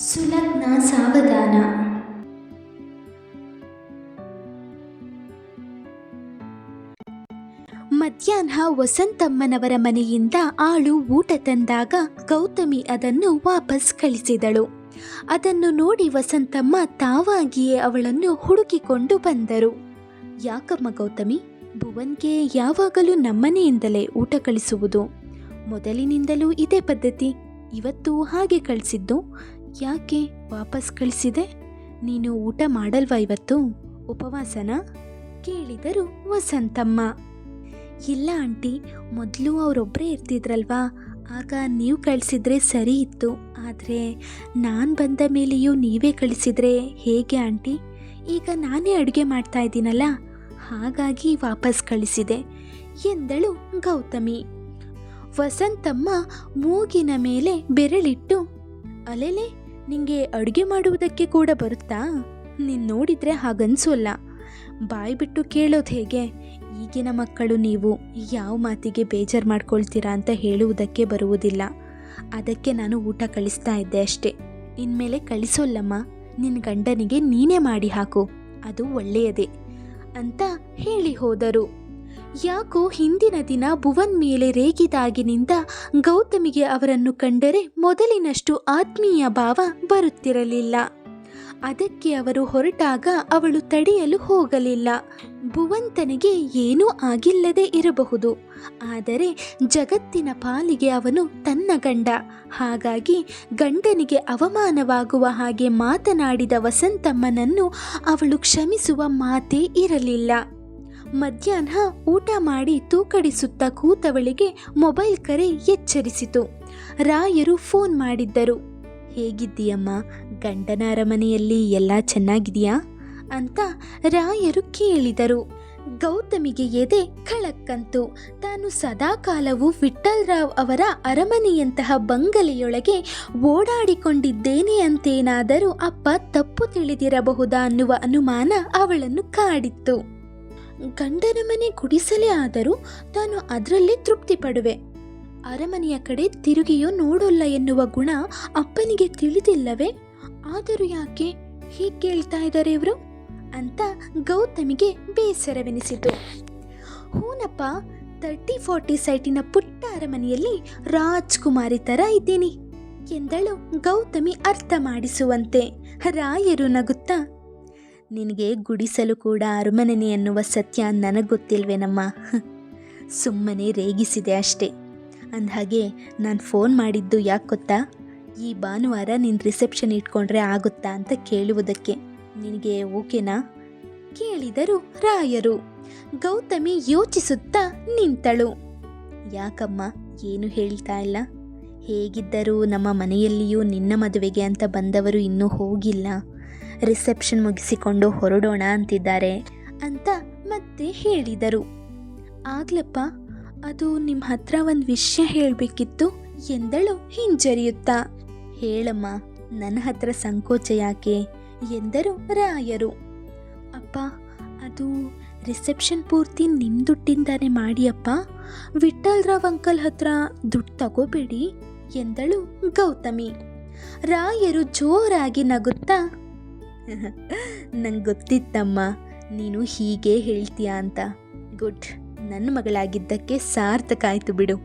ಸುಲಗ್ನ ಸಾವಧಾನ. ಮಧ್ಯಾಹ್ನ ವಸಂತಮ್ಮನವರ ಮನೆಯಿಂದ ಆಳು ಊಟ ತಂದಾಗ ಗೌತಮಿ ಅದನ್ನು ವಾಪಸ್ ಕಳಿಸಿದಳು. ಅದನ್ನು ನೋಡಿ ವಸಂತಮ್ಮ ತಾವಾಗಿಯೇ ಅವಳನ್ನು ಹುಡುಕಿಕೊಂಡು ಬಂದರು. ಯಾಕಮ್ಮ ಗೌತಮಿ, ಭುವನ್ಗೆ ಯಾವಾಗಲೂ ನಮ್ಮನೆಯಿಂದಲೇ ಊಟ ಕಳಿಸುವುದು. ಮೊದಲಿನಿಂದಲೂ ಇದೇ ಪದ್ಧತಿ, ಇವತ್ತು ಹಾಗೆ ಕಳಿಸಿದ್ದು? ಯಾಕೆ ವಾಪಸ್ ಕಳಿಸಿದೆ? ನೀನು ಊಟ ಮಾಡಲ್ವಾ ಇವತ್ತು? ಉಪವಾಸನ? ಕೇಳಿದರು ವಸಂತಮ್ಮ. ಇಲ್ಲ ಆಂಟಿ, ಮೊದಲು ಅವರೊಬ್ಬರೇ ಇರ್ತಿದ್ರಲ್ವಾ? ಆಗ ನೀವು ಕಳಿಸಿದ್ರೆ ಸರಿ ಇತ್ತು. ಆದರೆ ನಾನು ಬಂದ ಮೇಲೆಯೂ ನೀವೇ ಕಳಿಸಿದ್ರೆ ಹೇಗೆ ಆಂಟಿ? ಈಗ ನಾನೇ ಅಡುಗೆ ಮಾಡ್ತಾ ಇದ್ದೀನಲ್ಲ? ಹಾಗಾಗಿ ವಾಪಸ್ ಕಳಿಸಿದೆ, ಎಂದಳು ಗೌತಮಿ. ವಸಂತಮ್ಮ ಮೂಗಿನ ಮೇಲೆ ಬೆರಳಿಟ್ಟು ಅಲೆಲೆ, ನಿಂಗೆ ಅಡುಗೆ ಮಾಡುವುದಕ್ಕೆ ಕೂಡ ಬರುತ್ತಾ? ನೀನು ನೋಡಿದರೆ ಹಾಗನ್ಸೋಲ್ಲ. ಬಾಯಿ ಬಿಟ್ಟು ಕೇಳೋದು ಹೇಗೆ? ಈಗಿನ ಮಕ್ಕಳು ನೀವು ಯಾವ ಮಾತಿಗೆ ಬೇಜಾರು ಮಾಡ್ಕೊಳ್ತೀರಾ ಅಂತ ಹೇಳುವುದಕ್ಕೆ ಬರುವುದಿಲ್ಲ. ಅದಕ್ಕೆ ನಾನು ಊಟ ಕಳಿಸ್ತಾ ಇದ್ದೆ ಅಷ್ಟೇ. ಇನ್ಮೇಲೆ ಕಳಿಸೋಲ್ಲಮ್ಮ. ನಿನ್ನ ಗಂಡನಿಗೆ ನೀನೇ ಮಾಡಿ ಹಾಕು. ಅದು ಒಳ್ಳೆಯದೇ. ಅಂತ ಹೇಳಿ ಹೋದರು. ಯಾಕೋ ಹಿಂದಿನ ದಿನ ಭುವನ್ ಮೇಲೆ ರೇಗಿದಾಗಿನಿಂದ ಗೌತಮಿಗೆ ಅವರನ್ನು ಕಂಡರೆ ಮೊದಲಿನಷ್ಟು ಆತ್ಮೀಯ ಭಾವ ಬರುತ್ತಿರಲಿಲ್ಲ. ಅದಕ್ಕೆ ಅವರು ಹೊರಟಾಗ ಅವಳು ತಡೆಯಲು ಹೋಗಲಿಲ್ಲ. ಭುವಂತನಿಗೆ ಏನೂ ಆಗಿಲ್ಲದೆ ಇರಬಹುದು. ಆದರೆ ಜಗತ್ತಿನ ಪಾಲಿಗೆ ಅವನು ತನ್ನ ಗಂಡ. ಹಾಗಾಗಿ ಗಂಡನಿಗೆ ಅವಮಾನವಾಗುವ ಹಾಗೆ ಮಾತನಾಡಿದ ವಸಂತಮ್ಮನನ್ನು ಅವಳು ಕ್ಷಮಿಸುವ ಮಾತೇ ಇರಲಿಲ್ಲ. ಮಧ್ಯಾಹ್ನ ಊಟ ಮಾಡಿ ತೂಕಡಿಸುತ್ತಾ ಕೂತವಳಿಗೆ ಮೊಬೈಲ್ ಕರೆ ಎಚ್ಚರಿಸಿತು. ರಾಯರು ಫೋನ್ ಮಾಡಿದ್ದರು. ಹೇಗಿದ್ದೀಯಮ್ಮ? ಗಂಡನ ಅರಮನೆಯಲ್ಲಿ ಎಲ್ಲ ಚೆನ್ನಾಗಿದೆಯಾ? ಅಂತ ರಾಯರು ಕೇಳಿದರು. ಗೌತಮಿಗೆ ಎದೆ ಖಳಕ್ಕಂತು. ತಾನು ಸದಾಕಾಲವೂ ವಿಠ್ಠಲ್ರಾವ್ ಅವರ ಅರಮನೆಯಂತಹ ಬಂಗಲೆಯೊಳಗೆ ಓಡಾಡಿಕೊಂಡಿದ್ದೇನೆ ಅಂತೇನಾದರೂ ಅಪ್ಪ ತಪ್ಪು ತಿಳಿದಿರಬಹುದಾ ಅನ್ನುವ ಅನುಮಾನ ಅವಳನ್ನು ಕಾಡಿತ್ತು. ಗಂಡನ ಮನೆ ಗುಡಿಸಲೇ ಆದರೂ ತಾನು ಅದರಲ್ಲೇ ತೃಪ್ತಿ ಪಡುವೆ ಅರಮನೆಯ ಕಡೆ ತಿರುಗಿಯೂ ನೋಡೋಲ್ಲ ಎನ್ನುವ ಗುಣ ಅಪ್ಪನಿಗೆ ತಿಳಿದಿಲ್ಲವೇ? ಆದರೂ ಯಾಕೆ ಹೀಗೆ ಕೇಳ್ತಾ ಇದ್ದಾರೆ ಇವರು? ಅಂತ ಗೌತಮಿಗೆ ಬೇಸರವೆನಿಸಿತು. ಹೂನಪ್ಪ, ತರ್ಟಿ ಫೋರ್ಟಿ ಸೈಟಿನ ಪುಟ್ಟ ಅರಮನೆಯಲ್ಲಿ ರಾಜ್ಕುಮಾರಿ ಥರ ಇದ್ದೀನಿ. ಎಂದಳು ಗೌತಮಿ ಅರ್ಥ ಮಾಡಿಸುವಂತೆ. ರಾಯರು ನಗುತ್ತಾ ನಿನಗೆ ಗುಡಿಸಲು ಕೂಡ ಅರಮನೆನೆ ಎನ್ನುವ ಸತ್ಯ ನನಗೆ ಗೊತ್ತಿಲ್ವೇನಮ್ಮ ಸುಮ್ಮನೆ ರೇಗಿಸಿದೆ ಅಷ್ಟೇ. ಅಂದಹಾಗೆ ನಾನು ಫೋನ್ ಮಾಡಿದ್ದು ಯಾಕೆ ಗೊತ್ತಾ? ಈ ಭಾನುವಾರ ನಿನ್ನ ರಿಸೆಪ್ಷನ್ ಇಟ್ಕೊಂಡ್ರೆ ಆಗುತ್ತಾ ಅಂತ ಕೇಳುವುದಕ್ಕೆ. ನಿನಗೆ ಓಕೆನಾ? ಕೇಳಿದರು ರಾಯರು. ಗೌತಮಿ ಯೋಚಿಸುತ್ತಾ ನಿಂತಳು. ಯಾಕಮ್ಮ, ಏನು ಹೇಳ್ತಾ ಇಲ್ಲ? ಹೇಗಿದ್ದರೂ ನಮ್ಮ ಮನೆಯಲ್ಲಿಯೂ ನಿನ್ನ ಮದುವೆಗೆ ಅಂತ ಬಂದವರು ಇನ್ನೂ ಹೋಗಿಲ್ಲ. ರಿಸೆಪ್ಷನ್ ಮುಗಿಸಿಕೊಂಡು ಹೊರಡೋಣ ಅಂತಿದ್ದಾರೆ ಅಂತ ಮತ್ತೆ ಹೇಳಿದರು. ಆಗ್ಲಪ್ಪ, ಅದು ನಿಮ್ಮ ಹತ್ರ ಒಂದು ವಿಷಯ ಹೇಳಬೇಕಿತ್ತು ಎಂದಳು ಹಿಂಜರಿಯುತ್ತಾ. ಹೇಳಮ್ಮ ನನ್ನ ಹತ್ರ ಸಂಕೋಚ ಯಾಕೆ? ಎಂದರು ರಾಯರು. ಅಪ್ಪ, ಅದು ರಿಸೆಪ್ಷನ್ ಪೂರ್ತಿ ನಿಮ್ಮ ದುಡ್ಡಿಂದಾನೆ ಮಾಡಿಯಪ್ಪ ವಿಠ್ಠಲ್ರಾವ್ ಅಂಕಲ್ ಹತ್ರ ದುಡ್ಡು ತಗೋಬೇಡಿ ಎಂದಳು ಗೌತಮಿ. ರಾಯರು ಜೋರಾಗಿ ನಗುತ್ತಾ ನಂಗೆ ಗೊತ್ತಿತ್ತಮ್ಮ, ನೀನು ಹೀಗೆ ಹೇಳ್ತೀಯ ಅಂತ. ಗುಡ್ ನನ್ನ ಮಗಳಾಗಿದ್ದಕ್ಕೆ ಸಾರ್ಥಕ ಆಯಿತು ಬಿಡು.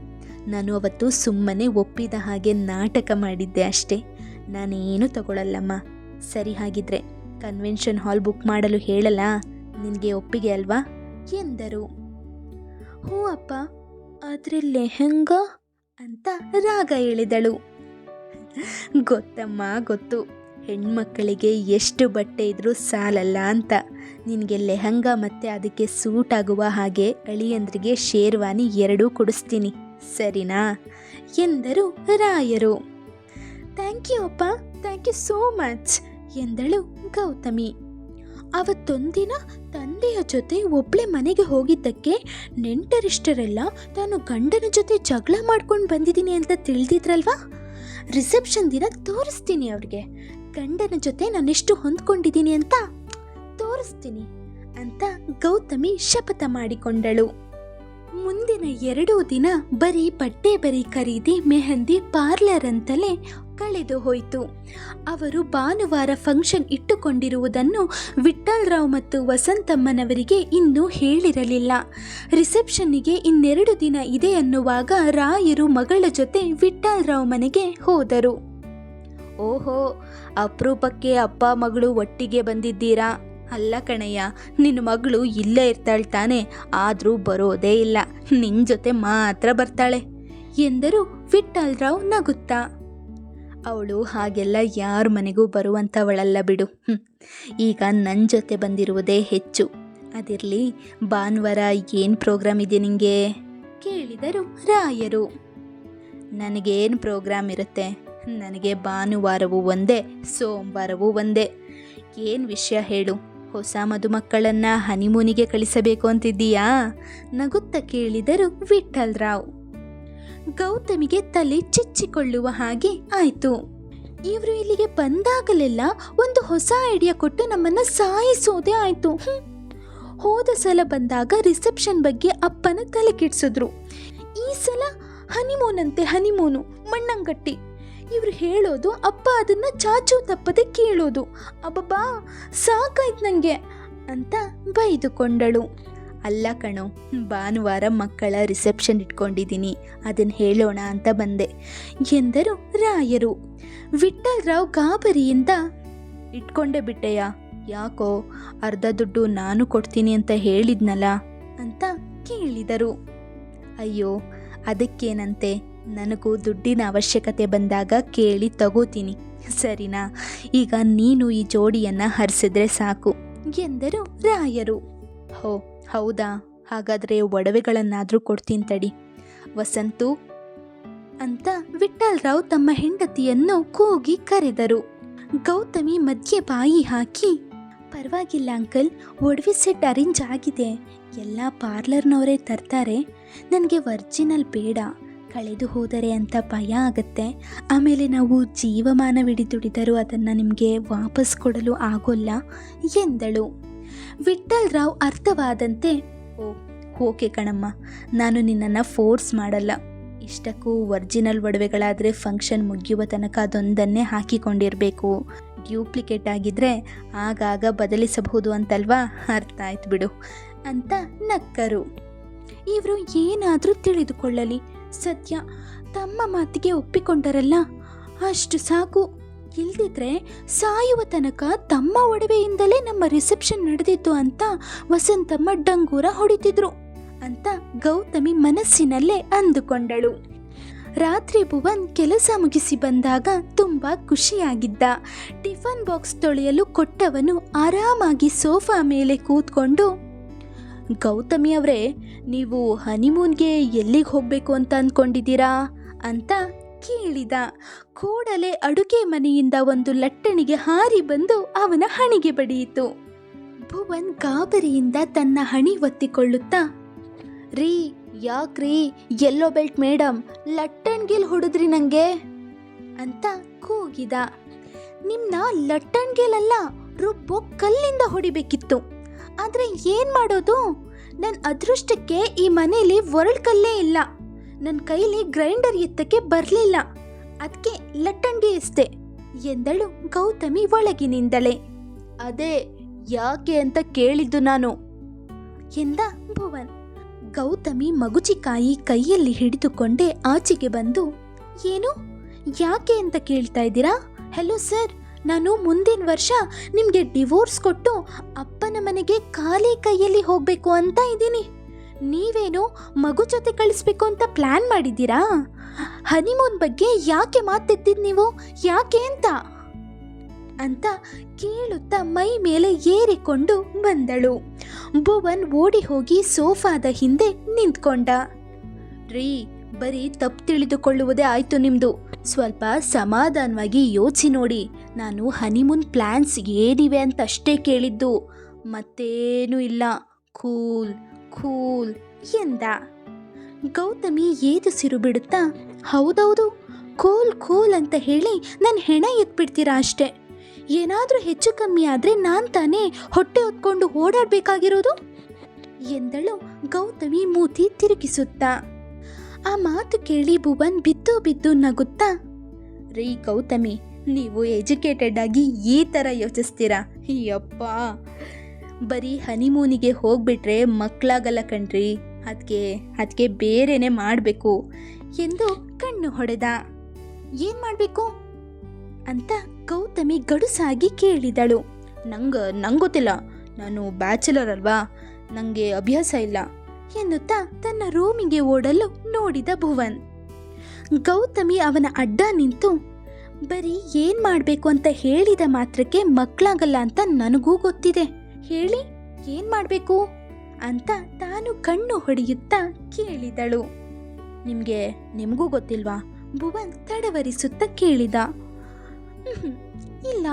ನಾನು ಅವತ್ತು ಸುಮ್ಮನೆ ಒಪ್ಪಿದ ಹಾಗೆ ನಾಟಕ ಮಾಡಿದ್ದೆ ಅಷ್ಟೇ. ನಾನೇನು ತಗೊಳ್ಳಲ್ಲಮ್ಮ ಸರಿ ಹಾಗಿದ್ರೆ, ಕನ್ವೆನ್ಷನ್ ಹಾಲ್ ಬುಕ್ ಮಾಡಲು ಹೇಳಲ್ಲ? ನಿನಗೆ ಒಪ್ಪಿಗೆ ಅಲ್ವಾ? ಎಂದರು. ಹ್ಞೂ ಅಪ್ಪ, ಆದರೆ ಲೆಹಂಗ? ಅಂತ ರಾಗ ಹೇಳಿದಳು. ಗೊತ್ತಮ್ಮ, ಗೊತ್ತು. ಹೆಣ್ಮಕ್ಕಳಿಗೆ ಎಷ್ಟು ಬಟ್ಟೆ ಇದ್ರೂ ಸಾಲಲ್ಲ ಅಂತ. ನಿನಗೆ ಲೆಹಂಗಾ ಮತ್ತು ಅದಕ್ಕೆ ಸೂಟ್ ಆಗುವ ಹಾಗೆ ಅಳಿಯಂದ್ರಿಗೆ ಶೇರ್ವಾನಿ ಎರಡೂ ಕೊಡಿಸ್ತೀನಿ. ಸರಿನಾ? ಎಂದರು ರಾಯರು. ಥ್ಯಾಂಕ್ ಯು ಅಪ್ಪ, ಥ್ಯಾಂಕ್ ಯು ಸೋ ಮಚ್, ಎಂದಳು ಗೌತಮಿ. ಅವತ್ತೊಂದಿನ ತಂದೆಯ ಜೊತೆ ಒಬ್ಳೆ ಮನೆಗೆ ಹೋಗಿದ್ದಕ್ಕೆ ನೆಂಟರಿಷ್ಟರೆಲ್ಲ ತಾನು ಗಂಡನ ಜೊತೆ ಜಗಳ ಮಾಡ್ಕೊಂಡು ಬಂದಿದ್ದೀನಿ ಅಂತ ತಿಳಿದಿದ್ರಲ್ವಾ? ರಿಸೆಪ್ಷನ್ ದಿನ ತೋರಿಸ್ತೀನಿ ಅವ್ರಿಗೆ. ಗಂಡನ ಜೊತೆ ನಾನೆಷ್ಟು ಹೊಂದ್ಕೊಂಡಿದ್ದೀನಿ ಅಂತ ತೋರಿಸ್ತೀನಿ ಅಂತ ಗೌತಮಿ ಶಪಥ ಮಾಡಿಕೊಂಡಳು. ಮುಂದಿನ ಎರಡೂ ದಿನ ಬರೀ ಬಟ್ಟೆ ಬರೀ ಖರೀದಿ, ಮೆಹಂದಿ ಪಾರ್ಲರ್ ಅಂತಲೇ ಕಳೆದು ಹೋಯಿತು. ಅವರು ಭಾನುವಾರ ಫಂಕ್ಷನ್ ಇಟ್ಟುಕೊಂಡಿರುವುದನ್ನು ವಿಠ್ಠಲ್ರಾವ್ ಮತ್ತು ವಸಂತಮ್ಮನವರಿಗೆ ಇನ್ನೂ ಹೇಳಿರಲಿಲ್ಲ. ರಿಸೆಪ್ಷನ್ನಿಗೆ ಇನ್ನೆರಡು ದಿನ ಇದೆ ಅನ್ನುವಾಗ ರಾಯರು ಮಗಳ ಜೊತೆ ವಿಠ್ಠಲ್ರಾವ್ ಮನೆಗೆ ಹೋದರು. ಓಹೋ ಅಪರೂಪಕ್ಕೆ ಅಪ್ಪ ಮಗಳು ಒಟ್ಟಿಗೆ ಬಂದಿದ್ದೀರಾ? ಅಲ್ಲ ಕಣಯ್ಯ, ನಿನ್ನ ಮಗಳು ಇಲ್ಲೇ ಇರ್ತಾಳೆ ತಾನೆ, ಆದರೂ ಬರೋದೇ ಇಲ್ಲ. ನಿನ್ನ ಜೊತೆ ಮಾತ್ರ ಬರ್ತಾಳೆ. ಎಂದರು ವಿಠ್ಠಲ್ರಾವ್ ನಗುತ್ತಾ. ಅವಳು ಹಾಗೆಲ್ಲ ಯಾರ ಮನೆಗೂ ಬರುವಂಥವಳಲ್ಲ ಬಿಡು. ಈಗ ನನ್ನ ಜೊತೆ ಬಂದಿರುವುದೇ ಹೆಚ್ಚು. ಅದಿರಲಿ, ಭಾನುವಾರ ಏನು ಪ್ರೋಗ್ರಾಮ್ ಇದೆ ನಿಂಗೆ? ಕೇಳಿದರು ರಾಯರು. ನನಗೇನು ಪ್ರೋಗ್ರಾಮ್ ಇರುತ್ತೆ? ನನಗೆ ಭಾನುವಾರವೂ ಒಂದೇ, ಸೋಮವಾರವೂ ಒಂದೇ. ಏನು ವಿಷಯ ಹೇಳು? ಹೊಸ ಮದುಮಕ್ಕಳನ್ನು ಹನಿಮೂನಿಗೆ ಕಳಿಸಬೇಕು ಅಂತಿದ್ದೀಯಾ? ನಗುತ್ತ ಕೇಳಿದರು ವಿಠಲ್ರಾವ್. ಗೌತಮಿಗೆ ತಲೆ ಚಿಚ್ಚಿಕೊಳ್ಳುವ ಹಾಗೆ ಆಯಿತು. ಇವರು ಇಲ್ಲಿಗೆ ಬಂದಾಗಲೆಲ್ಲ ಒಂದು ಹೊಸ ಐಡಿಯಾ ಕೊಟ್ಟು ನಮ್ಮನ್ನು ಸಾಯಿಸೋದೇ ಆಯಿತು. ಹೋದ ಸಲ ಬಂದಾಗ ರಿಸೆಪ್ಷನ್ ಬಗ್ಗೆ ಅಪ್ಪನ ತಲೆ ಕೆಡ್ಸಿದ್ರು. ಈ ಸಲ ಹನಿಮೂನಂತೆ ಹನಿಮೂನು, ಮಣ್ಣಂಗಟ್ಟಿ. ಇವ್ರು ಹೇಳೋದು ಅಪ್ಪ ಅದನ್ನು ಚಾಚು ತಪ್ಪದೆ ಕೇಳೋದು. ಅಬ್ಬಬ್ಬಾ, ಸಾಕಾಯ್ತು ನನಗೆ ಅಂತ ಬೈದುಕೊಂಡಳು. ಅಲ್ಲ ಕಣು, ಭಾನುವಾರ ಮಕ್ಕಳ ರಿಸೆಪ್ಷನ್ ಇಟ್ಕೊಂಡಿದ್ದೀನಿ. ಅದನ್ನು ಹೇಳೋಣ ಅಂತ ಬಂದೆ ಎಂದರು ರಾಯರು. ವಿಠ್ಠಲ್ರಾವ್ ಗಾಬರಿಯಿಂದ, ಇಟ್ಕೊಂಡೆ ಬಿಟ್ಟೆಯ? ಯಾಕೋ, ಅರ್ಧ ದುಡ್ಡು ನಾನು ಕೊಡ್ತೀನಿ ಅಂತ ಹೇಳಿದ್ನಲ್ಲ ಅಂತ ಕೇಳಿದರು. ಅಯ್ಯೋ, ಅದಕ್ಕೇನಂತೆ? ನನಗೂ ದುಡ್ಡಿನ ಅವಶ್ಯಕತೆ ಬಂದಾಗ ಕೇಳಿ ತಗೋತೀನಿ. ಸರಿನಾ? ಈಗ ನೀನು ಈ ಜೋಡಿಯನ್ನು ಹರಿಸಿದ್ರೆ ಸಾಕು, ಎಂದರು ರಾಯರು. ಹೋ, ಹೌದಾ? ಹಾಗಾದರೆ ಒಡವೆಗಳನ್ನಾದರೂ ಕೊಡ್ತೀನಿ ತಡಿ. ವಸಂತು ಅಂತ ವಿಠ್ಠಲ್ರಾವ್ ತಮ್ಮ ಹೆಂಡತಿಯನ್ನು ಕೂಗಿ ಕರೆದರು. ಗೌತಮಿ ಮಧ್ಯೆ ಬಾಯಿ ಹಾಕಿ, ಪರವಾಗಿಲ್ಲ ಅಂಕಲ್, ಒಡವೆ ಸೆಟ್ ಅರೇಂಜ್ ಆಗಿದೆ. ಎಲ್ಲ ಪಾರ್ಲರ್ನವರೇ ತರ್ತಾರೆ. ನನಗೆ ವರ್ಜಿನಲ್ ಬೇಡ. ಕಳೆದು ಹೋದರೆ ಅಂತ ಭಯ ಆಗುತ್ತೆ. ಆಮೇಲೆ ನಾವು ಜೀವಮಾನವಿಡಿ ದುಡಿದರೂ ಅದನ್ನು ನಿಮಗೆ ವಾಪಸ್ ಕೊಡಲು ಆಗೋಲ್ಲ ಎಂದಳು. ವಿಠ್ಠಲ್ರಾವ್ ಅರ್ಥವಾದಂತೆ, ಓ, ಓಕೆ ಕಣಮ್ಮ, ನಾನು ನಿನ್ನನ್ನು ಫೋರ್ಸ್ ಮಾಡಲ್ಲ. ಇಷ್ಟಕ್ಕೂ ಒರಿಜಿನಲ್ ಒಡವೆಗಳಾದರೆ ಫಂಕ್ಷನ್ ಮುಗಿಯುವ ತನಕ ಅದೊಂದನ್ನೇ ಹಾಕಿಕೊಂಡಿರಬೇಕು. ಡ್ಯೂಪ್ಲಿಕೇಟ್ ಆಗಿದ್ರೆ ಆಗಾಗ ಬದಲಿಸಬಹುದು ಅಂತಲ್ವಾ? ಅರ್ಥ ಆಯ್ತು ಬಿಡು, ಅಂತ ನಕ್ಕರು. ಇವರು ಏನಾದರೂ ತಿಳಿದುಕೊಳ್ಳಲಿ. ಸದ್ಯ ತಮ್ಮ ಮಾತಿಗೆ ಒಪ್ಪಿಕೊಂಡರಲ್ಲ? ಅಷ್ಟು ಸಾಕು. ಇಲ್ದಿದ್ರೆ ಸಾಯುವ ತನಕ ತಮ್ಮ ಒಡವೆಯಿಂದಲೇ ನಮ್ಮ ರಿಸೆಪ್ಷನ್ ನಡೆದಿತ್ತು ಅಂತ ವಸಂತಮ್ಮ ಡಂಗೂರ ಹೊಡಿತಿದ್ರು ಅಂತ ಗೌತಮಿ ಮನಸ್ಸಿನಲ್ಲೇ ಅಂದುಕೊಂಡಳು. ರಾತ್ರಿ ಭುವನ್ ಕೆಲಸ ಮುಗಿಸಿ ಬಂದಾಗ ತುಂಬ ಖುಷಿಯಾಗಿದ್ದ. ಟಿಫನ್ ಬಾಕ್ಸ್ ತೊಳೆಯಲು ಕೊಟ್ಟವನು ಆರಾಮಾಗಿ ಸೋಫಾ ಮೇಲೆ ಕೂತ್ಕೊಂಡು ಗೌತಮಿ ಅವರೇ, ನೀವು ಹನಿಮೂನ್ಗೆ ಎಲ್ಲಿಗೆ ಹೋಗಬೇಕು ಅಂತ ಅಂದ್ಕೊಂಡಿದ್ದೀರಾ ಅಂತ ಕೇಳಿದ. ಕೂಡಲೇ ಅಡುಗೆ ಮನೆಯಿಂದ ಒಂದು ಲಟ್ಟಣಿಗೆ ಹಾರಿ ಬಂದು ಅವನ ಹಣಿಗೆ ಬಡಿಯಿತು. ಭುವನ್ ಗಾಬರಿಯಿಂದ ತನ್ನ ಹಣಿ ಒತ್ತಿಕೊಳ್ಳುತ್ತಾ, ರೀ, ಯಾಕ್ರೀ ಯೆಲ್ಲೋ ಬೆಲ್ಟ್ ಮೇಡಮ್ ಲಟ್ಟಣ್ಗಿಲ್ ಹೊಡೆದ್ರಿ ನಂಗೆ? ಅಂತ ಕೂಗಿದ. ನಿಮ್ಮನ್ನ ಲಟ್ಟಣ್ಗಿಲಲ್ಲ, ರುಬ್ಬು ಕಲ್ಲಿಂದ ಹೊಡಿಬೇಕಿತ್ತು. ಆದರೆ ಏನು ಮಾಡೋದು? ನನ್ನ ಅದೃಷ್ಟಕ್ಕೆ ಈ ಮನೇಲಿ ಒರಳ್ಕಲ್ಲೇ ಇಲ್ಲ. ನನ್ನ ಕೈಲಿ ಗ್ರೈಂಡರ್ ಎತ್ತಕ್ಕೆ ಬರಲಿಲ್ಲ. ಅದಕ್ಕೆ ಲಟ್ಟಂಗಿ ಎಸ್ತೆ ಎಂದಳು ಗೌತಮಿ ಒಳಗಿನಿಂದಲೇ. ಅದೇ ಯಾಕೆ ಅಂತ ಕೇಳಿದ್ದು ನಾನು, ಎಂದ ಭುವನ್. ಗೌತಮಿ ಮಗುಚಿಕಾಯಿ ಕೈಯಲ್ಲಿ ಹಿಡಿದುಕೊಂಡೇ ಆಚೆಗೆ ಬಂದು, ಏನು? ಯಾಕೆ ಅಂತ ಕೇಳ್ತಾ ಇದ್ದೀರಾ? ಹಲೋ ಸರ್, ನಾನು ಮುಂದಿನ ವರ್ಷ ನಿಮಗೆ ಡಿವೋರ್ಸ್ ಕೊಟ್ಟು ಅಪ್ಪನ ಮನೆಗೆ ಖಾಲಿ ಕೈಯಲ್ಲಿ ಹೋಗಬೇಕು ಅಂತ ಇದ್ದೀನಿ. ನೀವೇನು ಮಗು ಜೊತೆ ಕಳಿಸ್ಬೇಕು ಅಂತ ಪ್ಲ್ಯಾನ್ ಮಾಡಿದ್ದೀರಾ? ಹನಿಮೂನ್ ಬಗ್ಗೆ ಯಾಕೆ ಮಾತೆತ್ತಿದ್ ನೀವು? ಯಾಕೆ ಅಂತ? ಅಂತ ಕೇಳುತ್ತಾ ಮೈ ಮೇಲೆ ಏರಿಕೊಂಡು ಬಂದಳು. ಭುವನ್ ಓಡಿ ಹೋಗಿ ಸೋಫಾದ ಹಿಂದೆ ನಿಂತ್ಕೊಂಡ. ರೀ, ಬರೀ ತಪ್ಪು ತಿಳಿದುಕೊಳ್ಳುವುದೇ ಆಯ್ತು ನಿಮ್ದು. ಸ್ವಲ್ಪ ಸಮಾಧಾನವಾಗಿ ಯೋಚಿ ನೋಡಿ. ನಾನು ಹನಿಮೂನ್ ಪ್ಲ್ಯಾನ್ಸ್ ಏನಿವೆ ಅಂತ ಅಷ್ಟೇ ಕೇಳಿದ್ದು. ಮತ್ತೇನೂ ಇಲ್ಲ. ಕೂಲ್ ಕೂಲ್ ಎಂದ. ಗೌತಮಿ ಏದುಸಿರು ಬಿಡುತ್ತಾ, ಹೌದೌದು, ಕೂಲ್ ಕೂಲ್ ಅಂತ ಹೇಳಿ ನನ್ನ ಹೆಣ ಎತ್ಬಿಡ್ತೀರಾ ಅಷ್ಟೇ. ಏನಾದರೂ ಹೆಚ್ಚು ಕಮ್ಮಿ ಆದರೆ ನಾನು ತಾನೇ ಹೊಟ್ಟೆ ಹೊತ್ಕೊಂಡು ಓಡಾಡಬೇಕಾಗಿರೋದು? ಎಂದಳು ಗೌತಮಿ ಮೂತಿ ತಿರುಗಿಸುತ್ತಾ. ಆ ಮಾತು ಕೇಳಿ ಭುವನ್ ಬಿದ್ದು ಬಿದ್ದು ನಗುತ್ತಾ, ರೀ ಗೌತಮಿ, ನೀವು ಎಜುಕೇಟೆಡ್ ಆಗಿ ಈ ಥರ ಯೋಚಿಸ್ತೀರಾ? ಯಪ್ಪ! ಬರೀ ಹನಿಮೂನಿಗೆ ಹೋಗ್ಬಿಟ್ರೆ ಮಕ್ಕಳಾಗಲ್ಲ ಕಣ್ರಿ. ಅದಕ್ಕೆ ಅದಕ್ಕೆ ಬೇರೆನೆ ಮಾಡಬೇಕು ಎಂದು ಕಣ್ಣು ಹೊಡೆದ. ಏನು ಮಾಡಬೇಕು? ಅಂತ ಗೌತಮಿ ಗಡುಸಾಗಿ ಕೇಳಿದಳು. ನಂಗೆ ನಂಗೆ ಗೊತ್ತಿಲ್ಲ. ನಾನು ಬ್ಯಾಚುಲರ್ ಅಲ್ವಾ? ನನಗೆ ಅಭ್ಯಾಸ ಇಲ್ಲ ಎನ್ನುತ್ತಾ ತನ್ನ ರೂಮಿಗೆ ಓಡಲು ನೋಡಿದ ಭುವನ್. ಗೌತಮಿ ಅವನ ಅಡ್ಡ ನಿಂತು, ಬರೀ ಏನ್ ಮಾಡಬೇಕು ಅಂತ ಹೇಳಿದ ಮಾತ್ರಕ್ಕೆ ಮಕ್ಕಳಾಗಲ್ಲ ಅಂತ ನನಗೂ ಗೊತ್ತಿದೆ. ಹೇಳಿ ಏನ್ ಮಾಡಬೇಕು? ಅಂತ ತಾನು ಕಣ್ಣು ಹೊಡೆಯುತ್ತಾ ಕೇಳಿದಳು. ನಿಮಗೆ ನಿಮಗೂ ಗೊತ್ತಿಲ್ವಾ? ಭುವನ್ ತಡವರಿಸುತ್ತ ಕೇಳಿದ. "ಹ್ಮ್, ಇಲ್ಲ.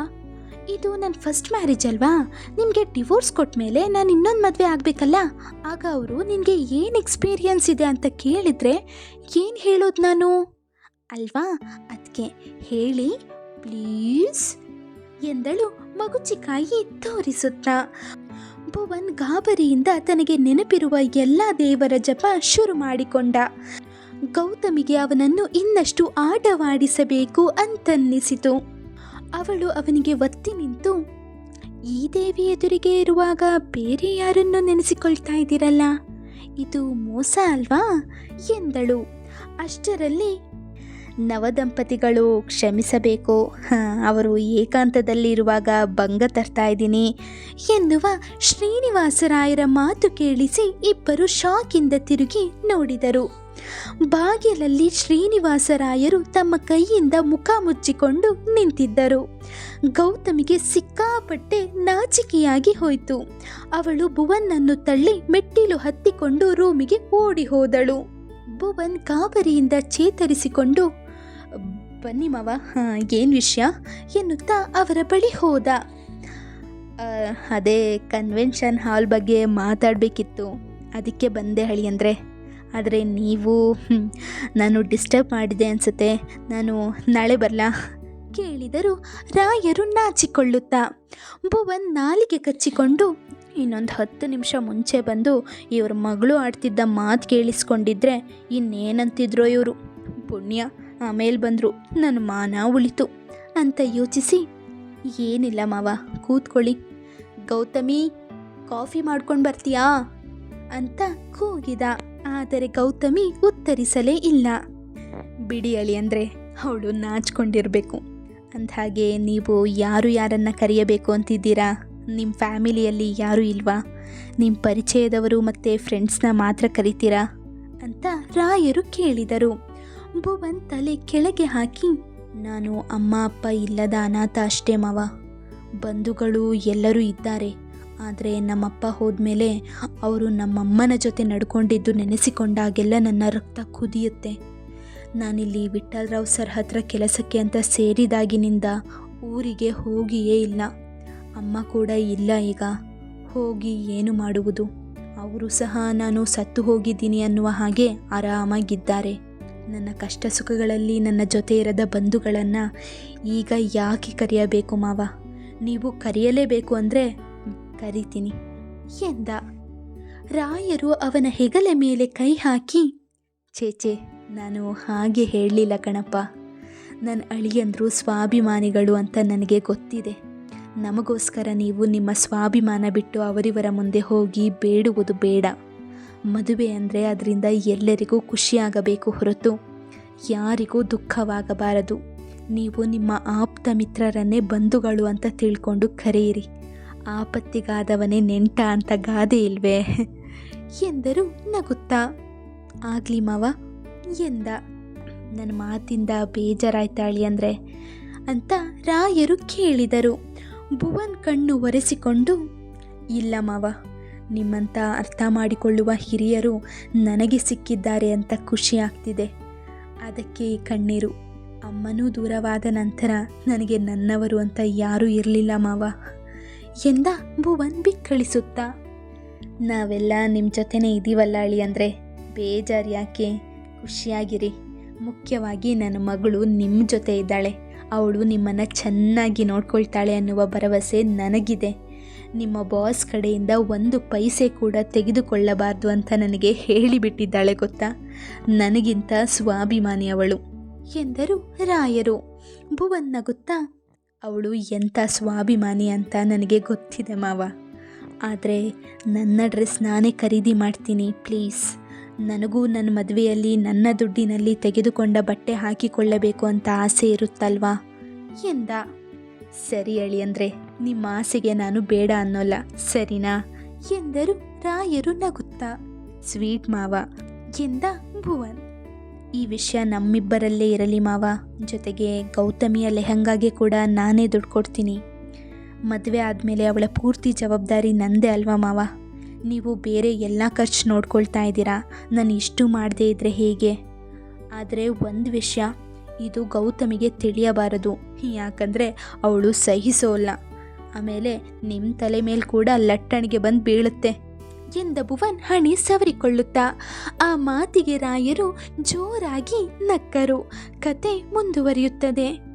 ಇದು ನನ್ನ ಫಸ್ಟ್ ಮ್ಯಾರೇಜ್ ಅಲ್ವಾ? ನಿಮಗೆ ಡಿವೋರ್ಸ್ ಕೊಟ್ಟ ಮೇಲೆ ನಾನು ಇನ್ನೊಂದು ಮದುವೆ ಆಗಬೇಕಲ್ಲ? ಆಗ ಅವರು ನಿನಗೆ ಏನು ಎಕ್ಸ್ಪೀರಿಯನ್ಸ್ ಇದೆ ಅಂತ ಕೇಳಿದರೆ ಏನು ಹೇಳೋದು ನಾನು? ಅಲ್ವಾ? ಅದಕ್ಕೆ ಹೇಳಿ ಪ್ಲೀಸ್. ಎಂದಳು ಮಗುಚಿಕಾಯಿ ತೋರಿಸುತ್ತಾ. ಭುವನ್ ಗಾಬರಿಯಿಂದ ತನಗೆ ನೆನಪಿರುವ ಎಲ್ಲ ದೇವರ ಜಪ ಶುರು ಮಾಡಿಕೊಂಡ. ಗೌತಮಿಗೆ ಅವನನ್ನು ಇನ್ನಷ್ಟು ಆಟವಾಡಿಸಬೇಕು ಅಂತನ್ನಿಸಿತು. ಅವಳು ಅವನಿಗೆ ಒತ್ತಿ ನಿಂತು, ಈ ದೇವಿ ಎದುರಿಗೆ ಇರುವಾಗ ಬೇರೆ ಯಾರನ್ನು ನೆನೆಸಿಕೊಳ್ತಾ ಇದ್ದೀರಲ್ಲ? ಇದು ಮೋಸ ಅಲ್ವಾ? ಎಂದಳು. ಅಷ್ಟರಲ್ಲಿ ನವದಂಪತಿಗಳು ಕ್ಷಮಿಸಬೇಕು. ಅವರು ಏಕಾಂತದಲ್ಲಿರುವಾಗ ಭಂಗ ತರ್ತಾ ಇದ್ದೀನಿ. ಎನ್ನುವ ಶ್ರೀನಿವಾಸರಾಯರ ಮಾತು ಕೇಳಿಸಿ ಇಬ್ಬರು ಶಾಕಿಂದ ತಿರುಗಿ ನೋಡಿದರು. ಬಾಗಿಲಲ್ಲಿ ಶ್ರೀನಿವಾಸರಾಯರು ತಮ್ಮ ಕೈಯಿಂದ ಮುಖ ಮುಚ್ಚಿಕೊಂಡು ನಿಂತಿದ್ದರು. ಗೌತಮಿಗೆ ಸಿಕ್ಕಾಪಟ್ಟೆ ನಾಚಿಕೆಯಾಗಿ ಹೋಯಿತು. ಅವಳು ಭುವನ್ನನ್ನು ತಳ್ಳಿ ಮೆಟ್ಟಿಲು ಹತ್ತಿಕೊಂಡು ರೂಮಿಗೆ ಓಡಿ ಹೋದಳು. ಭುವನ್ ಗಾಬರಿಯಿಂದ ಚೇತರಿಸಿಕೊಂಡು ಬನ್ನಿ ಮಾವ. ಏನು ವಿಷಯ? ಎನ್ನುತ್ತಾ ಅವರ ಬಳಿ ಹೋದ. ಅದೇ ಕನ್ವೆನ್ಷನ್ ಹಾಲ್ ಬಗ್ಗೆ ಮಾತಾಡಬೇಕಿತ್ತು. ಅದಕ್ಕೆ ಬಂದೆ ಹಳಿ ಅಂದರೆ. ಆದರೆ ನೀವು ನಾನು ಡಿಸ್ಟರ್ಬ್ ಮಾಡಿದೆ ಅನಿಸುತ್ತೆ. ನಾನು ನಾಳೆ ಬರಲಾ? ಕೇಳಿದರು ರಾಯರು ನಾಚಿಕೊಳ್ಳುತ್ತಾ. ಭುವನ್ ನಾಲಿಗೆ ಕಚ್ಚಿಕೊಂಡು ಇನ್ನೊಂದು ಹತ್ತು ನಿಮಿಷ ಮುಂಚೆ ಬಂದು ಇವ್ರ ಮಗಳು ಆಡ್ತಿದ್ದ ಮಾತು ಕೇಳಿಸ್ಕೊಂಡಿದ್ರೆ ಇನ್ನೇನಂತಿದ್ರೋ ಇವರು? ಪುಣ್ಯ. ಆಮೇಲೆ ಬಂದರು. ನನ್ನ ಮಾನ ಉಳಿತು. ಅಂತ ಯೋಚಿಸಿ, ಏನಿಲ್ಲ ಮಾವ, ಕೂತ್ಕೊಳ್ಳಿ. ಗೌತಮಿ, ಕಾಫಿ ಮಾಡ್ಕೊಂಡು ಬರ್ತೀಯಾ? ಅಂತ ಕೂಗಿದ. ಆದರೆ ಗೌತಮಿ ಉತ್ತರಿಸಲೇ ಇಲ್ಲ. ಬಿಡಿ ಅಳಿ ಅಂದರೆ ಅವಳು ನಾಚ್ಕೊಂಡಿರಬೇಕು. ಅಂದಹಾಗೆ ನೀವು ಯಾರು ಯಾರನ್ನ ಕರೆಯಬೇಕು ಅಂತಿದ್ದೀರಾ? ನಿಮ್ಮ ಫ್ಯಾಮಿಲಿಯಲ್ಲಿ ಯಾರೂ ಇಲ್ವಾ? ನಿಮ್ಮ ಪರಿಚಯದವರು ಮತ್ತು ಫ್ರೆಂಡ್ಸ್ನ ಮಾತ್ರ ಕರಿತೀರಾ? ಅಂತ ರಾಯರು ಕೇಳಿದರು. ಭುವನ್ ತಲೆ ಕೆಳಗೆ ಹಾಕಿ, ನಾನು ಅಮ್ಮ, ಅಪ್ಪ ಇಲ್ಲದ ಅನಾಥ ಅಷ್ಟೇ ಮಾವ. ಬಂಧುಗಳು ಎಲ್ಲರೂ ಇದ್ದಾರೆ. ಆದರೆ ನಮ್ಮಪ್ಪ ಹೋದ್ಮೇಲೆ ಅವರು ನಮ್ಮಮ್ಮನ ಜೊತೆ ನಡ್ಕೊಂಡಿದ್ದು ನೆನೆಸಿಕೊಂಡಾಗೆಲ್ಲ ನನ್ನ ರಕ್ತ ಕುದಿಯುತ್ತೆ. ನಾನಿಲ್ಲಿ ವಿಠಲ್ರಾವ್ ಸರ್ ಹತ್ರ ಕೆಲಸಕ್ಕೆ ಅಂತ ಸೇರಿದಾಗಿನಿಂದ ಊರಿಗೆ ಹೋಗಿಯೇ ಇಲ್ಲ. ಅಮ್ಮ ಕೂಡ ಇಲ್ಲ ಈಗ. ಹೋಗಿ ಏನು ಮಾಡುವುದು? ಅವರು ಸಹ ನಾನು ಸತ್ತು ಹೋಗಿದ್ದೀನಿ ಅನ್ನುವ ಹಾಗೆ ಆರಾಮಾಗಿದ್ದಾರೆ. ನನ್ನ ಕಷ್ಟ ಸುಖಗಳಲ್ಲಿ ನನ್ನ ಜೊತೆ ಇರದ ಬಂಧುಗಳನ್ನು ಈಗ ಯಾಕೆ ಕರೆಯಬೇಕು ಮಾವ? ನೀವು ಕರೆಯಲೇಬೇಕು ಅಂದರೆ ಕರಿತೀನಿ. ಎಂದ. ರಾಯರು ಅವನ ಹೆಗಲೆ ಮೇಲೆ ಕೈ ಹಾಕಿ ಚೇಚೆ ನಾನು ಹಾಗೆ ಹೇಳಲಿಲ್ಲ ಕಣಪ್ಪ. ನನ್ನ ಅಳಿಯಂದರು ಸ್ವಾಭಿಮಾನಿಗಳು ಅಂತ ನನಗೆ ಗೊತ್ತಿದೆ. ನಮಗೋಸ್ಕರ ನೀವು ನಿಮ್ಮ ಸ್ವಾಭಿಮಾನ ಬಿಟ್ಟು ಅವರಿವರ ಮುಂದೆ ಹೋಗಿ ಬೇಡುವುದು ಬೇಡ. ಮದುವೆ ಅಂದರೆ ಅದರಿಂದ ಎಲ್ಲರಿಗೂ ಖುಷಿಯಾಗಬೇಕು ಹೊರತು ಯಾರಿಗೂ ದುಃಖವಾಗಬಾರದು. ನೀವು ನಿಮ್ಮ ಆಪ್ತ ಮಿತ್ರರನ್ನೇ ಬಂಧುಗಳು ಅಂತ ತಿಳ್ಕೊಂಡು ಕರೆಯಿರಿ. ಆಪತ್ತಿಗಾದವನೇ ನೆಂಟ ಅಂತ ಗಾದೆ ಇಲ್ವೇ? ಎಂದರು ನಗುತ್ತಾ. ಆಗ್ಲಿ ಮಾವ, ಎಂದ. ನನ್ನ ಮಾತಿಂದ ಬೇಜಾರಾಯ್ತಾಳಿ ಅಂದರೆ? ಅಂತ ರಾಯರು ಕೇಳಿದರು. ಭುವನ್ ಕಣ್ಣು ಒರೆಸಿಕೊಂಡು, ಇಲ್ಲ ಮಾವ ನಿಮ್ಮಂಥ ಅರ್ಥ ಮಾಡಿಕೊಳ್ಳುವ ಹಿರಿಯರು ನನಗೆ ಸಿಕ್ಕಿದ್ದಾರೆ ಅಂತ ಖುಷಿ ಆಗ್ತಿದೆ. ಅದಕ್ಕೆ ಕಣ್ಣೀರು. ಅಮ್ಮನೂ ದೂರವಾದ ನಂತರ ನನಗೆ ನನ್ನವರು ಅಂತ ಯಾರೂ ಇರಲಿಲ್ಲ ಮಾವ. ಎಂದ ಭುವನ್ ಬಿಕ್ಕಳಿಸುತ್ತಾ ನಾವೆಲ್ಲ ನಿಮ್ಮ ಜೊತೆನೇ ಇದ್ದೀವಲ್ಲ ಅಳಿ ಅಂದರೆ. ಬೇಜಾರು ಯಾಕೆ? ಖುಷಿಯಾಗಿರಿ. ಮುಖ್ಯವಾಗಿ ನನ್ನ ಮಗಳು ನಿಮ್ಮ ಜೊತೆ ಇದ್ದಾಳೆ. ಅವಳು ನಿಮ್ಮನ್ನು ಚೆನ್ನಾಗಿ ನೋಡ್ಕೊಳ್ತಾಳೆ ಅನ್ನುವ ಭರವಸೆ ನನಗಿದೆ. ನಿಮ್ಮ ಬಾಸ್ ಕಡೆಯಿಂದ ಒಂದು ಪೈಸೆ ಕೂಡ ತೆಗೆದುಕೊಳ್ಳಬಾರ್ದು ಅಂತ ನನಗೆ ಹೇಳಿಬಿಟ್ಟಿದ್ದಾಳೆ ಗೊತ್ತಾ? ನನಗಿಂತ ಸ್ವಾಭಿಮಾನಿ ಅವಳು. ಎಂದರು ರಾಯರು. ಭುವನ್ ನಗುತ್ತಾ, ಅವಳು ಎಂಥ ಸ್ವಾಭಿಮಾನಿ ಅಂತ ನನಗೆ ಗೊತ್ತಿದೆ ಮಾವ. ಆದರೆ ನನ್ನ ಡ್ರೆಸ್ ನಾನೇ ಖರೀದಿ ಮಾಡ್ತೀನಿ, ಪ್ಲೀಸ್. ನನಗೂ ನನ್ನ ಮದುವೆಯಲ್ಲಿ ನನ್ನ ದುಡ್ಡಿನಲ್ಲಿ ತೆಗೆದುಕೊಂಡ ಬಟ್ಟೆ ಹಾಕಿಕೊಳ್ಳಬೇಕು ಅಂತ ಆಸೆ ಇರುತ್ತಲ್ವಾ? ಎಂದ. ಸರಿ ಅಳಿಯಂದ್ರೆ ನಿಮ್ಮ ಆಸೆಗೆ ನಾನು ಬೇಡ ಅನ್ನೋಲ್ಲ, ಸರಿನಾ? ಎಂದರು ರಾಯರು ನಗುತ್ತಾ. ಸ್ವೀಟ್ ಮಾವ, ಎಂದ ಭುವನ್. ಈ ವಿಷಯ ನಮ್ಮಿಬ್ಬರಲ್ಲೇ ಇರಲಿ ಮಾವ, ಜೊತೆಗೆ ಗೌತಮಿಯ ಲೆಹಂಗಾಗೆ ಕೂಡ ನಾನೇ ದುಡ್ಡು ಕೊಡ್ತೀನಿ. ಮದುವೆ ಆದಮೇಲೆ ಅವಳ ಪೂರ್ತಿ ಜವಾಬ್ದಾರಿ ನಂದೇ ಅಲ್ವಾ ಮಾವ? ನೀವು ಬೇರೆ ಎಲ್ಲ ಖರ್ಚು ನೋಡ್ಕೊಳ್ತಾ ಇದ್ದೀರಾ? ನಾನು ಇಷ್ಟು ಮಾಡದೇ ಇದ್ದರೆ ಹೇಗೆ? ಆದರೆ ಒಂದು ವಿಷಯ, ಇದು ಗೌತಮಿಗೆ ತಿಳಿಯಬಾರದು. ಯಾಕಂದರೆ ಅವಳು ಸಹಿಸೋಲ್ಲ. ಆಮೇಲೆ ನಿಮ್ಮ ತಲೆ ಮೇಲೆ ಕೂಡ ಲಟ್ಟಣಿಗೆ ಬಂದು ಬೀಳುತ್ತೆ ಎಂದ ಭುವನ್ ಹಣಿ ಸವರಿಕೊಳ್ಳುತ್ತಾ, ಆ ಮಾತಿಗೆ ರಾಯರು ಜೋರಾಗಿ ನಕ್ಕರು. ಕತೆ ಮುಂದುವರಿಯುತ್ತದೆ.